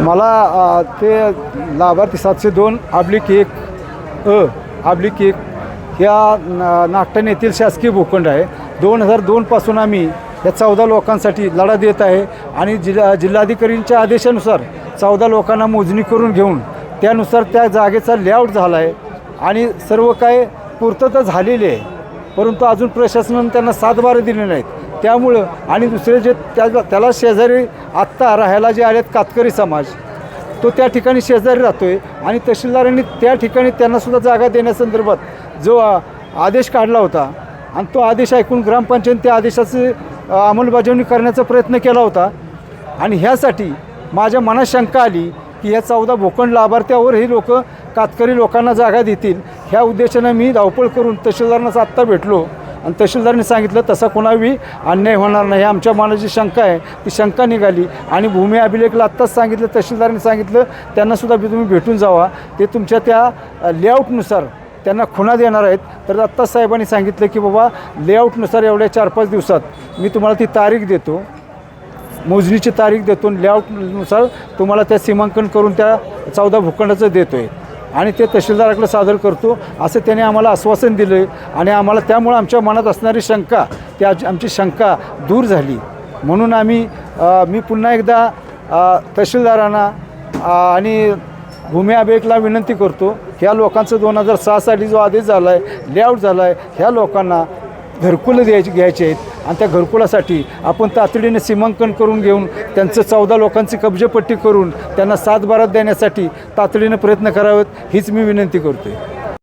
मला ते लाभार्थी सातशे दोन आब्लिक एक अ आब्लिक एक ह्या न- नागटण येथील शासकीय भूखंड आहे. दोन हजार दोनपासून आम्ही या चौदा लोकांसाठी लढा देत आहे आणि जिल्हा जिल्हाधिकारींच्या आदेशानुसार चौदा लोकांना मोजणी करून घेऊन त्यानुसार त्या जागेचा लेआउट झाला आहे आणि सर्व काय पूर्तता झालेली आहे. परंतु अजून प्रशासनानं त्यांना सातबारे दिले नाहीत. त्यामुळं आणि दुसरे जे त्या त्याला शेजारी आत्ता राहायला जे आलेत कातकरी समाज तो त्या ठिकाणी शेजारी राहतो आहे आणि तहसीलदारांनी त्या ठिकाणी त्यांनासुद्धा जागा देण्यासंदर्भात जो आदेश काढला होता आणि तो आदेश ऐकून ग्रामपंचायत त्या आदेशाची अंमलबजावणी करण्याचा प्रयत्न केला होता. आणि ह्यासाठी माझ्या मनात शंका आली की ह्या चौदा भूखंड लाभार्थ्यावर ही लोक कातकरी लोकांना जागा देतील. ह्या उद्देशानं मी धावपळ करून तहसीलदारांना आत्ता भेटलो. आणि तहसीलदारांनी सांगितलं तसा कोणावी अन्याय होणार नाही. आमच्या मनाची शंका आहे. ती शंका निघाली आणि भूमी अभिलेखला आत्ताच सांगितलं तहसीलदारांनी सांगितलं त्यांनासुद्धा बी तुम्ही भेटून जावा. ते तुमच्या त्या लेआउटनुसार त्यांना खुणा देणार आहेत. तर आत्ता साहेबांनी सांगितलं की बाबा लेआउटनुसार एवढ्या चार पाच दिवसात मी तुम्हाला ती तारीख देतो. मोजणीची तारीख देतो लेआउटनुसार तुम्हाला त्या सीमांकन करून त्या चौदा भूखंडाचं देतो आहे आणि ते तहसीलदाराकडे सादर करतो. असं त्याने आम्हाला आश्वासन दिलं आहे आणि आम्हाला त्यामुळं आमच्या मनात असणारी शंका त्या आमची शंका दूर झाली. म्हणून आम्ही मी पुन्हा एकदा तहसीलदारांना आणि भूमी अभिलेखला विनंती करतो ह्या लोकांचं दोन हजार सहा साली जो आदेश झाला आहे लेआउट झाला आहे ह्या लोकांना घरकुलं द्यायची घ्यायची आहेत. आणि त्या घरकुलासाठी आपण तातडीने सीमांकन करून घेऊन त्यांचं चौदा लोकांची कब्जेपट्टी करून त्यांना सात बारात देण्यासाठी तातडीनं प्रयत्न करावेत हीच मी विनंती करतो आहे